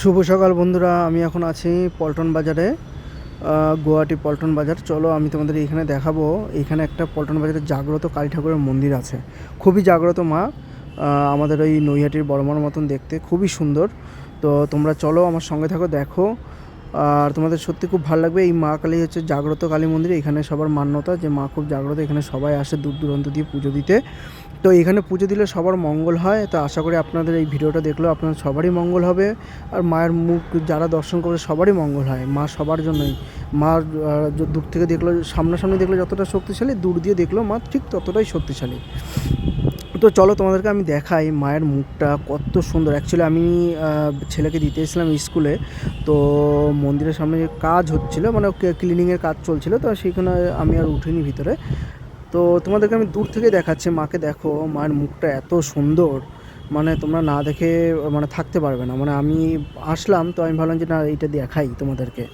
শুভ সকাল বন্ধুরা, আমি এখন আছি পল্টন বাজারে গুয়াহাটি পল্টন বাজার। চলো আমি তোমাদের এখানে দেখাবো, এখানে একটা পল্টন বাজারে জাগ্রত কালী ঠাকুরের মন্দির আছে। খুবই জাগ্রত মা আমাদের ওই নৈহাটির বড়মার মতন দেখতে, খুবই সুন্দর। তো তোমরা চলো আমার সঙ্গে থাকো, দেখো আর তোমাদের সত্যি খুব ভালো লাগবে। এই মা কালী হচ্ছে জাগ্রত কালী মন্দির। এখানে সবার মান্যতা যে মা খুব জাগ্রত। এখানে সবাই আসে দূর দূরান্ত দিয়ে পুজো দিতে। তো এখানে পুজো দিলে সবার মঙ্গল হয়। তো আশা করি আপনাদের এই ভিডিওটা দেখলেও আপনার সবারই মঙ্গল হবে। আর মায়ের মুখ যারা দর্শন করবে, সবারই মঙ্গল হয়। মা সবার জন্যই। মা দূর থেকে দেখল সামনাসামনি দেখলে যতটা শক্তিশালী, দূর দিয়ে দেখল মা ঠিক ততটাই শক্তিশালী। তো চলো তোমাদেরকে আমি দেখাই মায়ের মুখটা কত সুন্দর। অ্যাকচুয়ালি আমি ছেলেকে দিতে এসেছিলাম স্কুলে, তো মন্দিরের সামনে যে কাজ হচ্ছিল মানে ক্লিনিংয়ের কাজ চলছিল, তো সেইখানে আমি আর উঠিনি ভিতরে। তো তোমাদেরকে আমি দূর থেকে দেখাচ্ছি, মাকে দেখো, মায়ের মুখটা এত সুন্দর। মানে তোমরা না দেখে মানে থাকতে পারবে না। মানে আমি আসলাম, তো আমি ভাবলাম যে না, এইটা দেখাই তোমাদেরকে।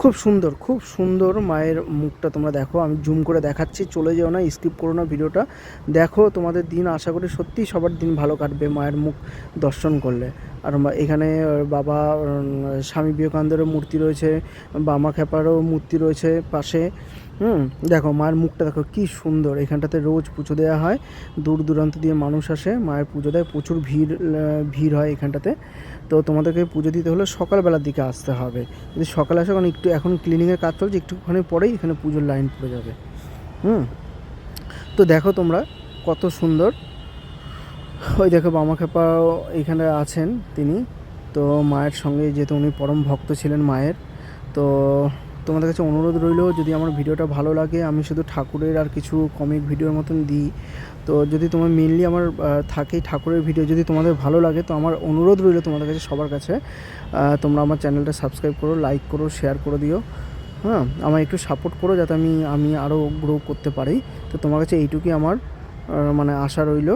খুব সুন্দর খুব সুন্দর মায়ের মুখটা তোমরা দেখো। আমি জুম করে দেখাচ্ছি, চলে যেও না, স্কিপ করো না ভিডিওটা। দেখো তোমাদের দিন, আশা করি সত্যিই সবার দিন ভালো কাটবে মায়ের মুখ দর্শন করলে। আর এখানে বাবা স্বামী বিবেকানন্দেরও মূর্তি রয়েছে, বামা খেপারও মূর্তি রয়েছে পাশে। হুম, দেখো, মায়ের মুখটা দেখো, কি সুন্দর। এখানটাতে রোজ পুজো দেওয়া হয়, দূর দূরান্ত দিয়ে মানুষ আসে, মায়ের পুজো দেয় প্রচুর ভিড় ভিড় হয় এখানটাতে। তো তোমাদেরকে পুজো দিতে হলে সকালবেলার দিকে আসতে হবে। যদি সকালে আসো, কারণ একটু এখন ক্লিনিংয়ের কাজ চলছে, একটুখানি পরেই এখানে পুজোর লাইন পড়ে যাবে। হুম, তো দেখো তোমরা কত সুন্দর। ওই দেখো, বামা খেপাও এখানে আছেন তিনি। তো মায়ের সঙ্গে যেহেতু উনি পরম ভক্ত ছিলেন মায়ের, তো তোমাদের কাছে অনুরোধ রইল, যদি আমার ভিডিওটা ভালো লাগে, আমি শুধু ঠাকুরের আর কিছু কমিক ভিডিওর মতন দিই। তো যদি তোমার মেনলি আমার থাকেই ঠাকুরের ভিডিও যদি তোমাদের ভালো লাগে, তো আমার অনুরোধ রইল তোমাদের কাছে সবার কাছে। তোমরা আমার চ্যানেলটা সাবস্ক্রাইব করো লাইক করো শেয়ার করে দিও। হ্যাঁ আমায় একটু সাপোর্ট করো যাতে আমি আমি আরও গ্রো করতে পারি। তো তোমার কাছে এইটুকুই আমার মানে আশা রইল।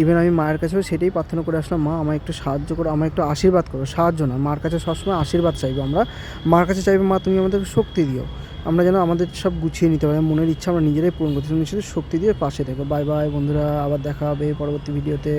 ইভেন আমি মায়ের কাছেও সেটাই প্রার্থনা করে আসলাম, মা, আমায় একটু সাহায্য করো, আমায় একটু আশীর্বাদ করো, সাহায্য না, মার কাছে সবসময় আশীর্বাদ চাইব আমরা। মার কাছে চাইব, মা, তুমি আমাদের শক্তি দিও। আমরা যেন আমাদের সব গুছিয়ে নিতে পারি, মনের ইচ্ছা আমরা নিজেরাই পূরণ করতে শুধু শক্তি দিয়ে পাশে থেকো। বাই বাই বন্ধুরা, আবার দেখা হবে পরবর্তী ভিডিওতে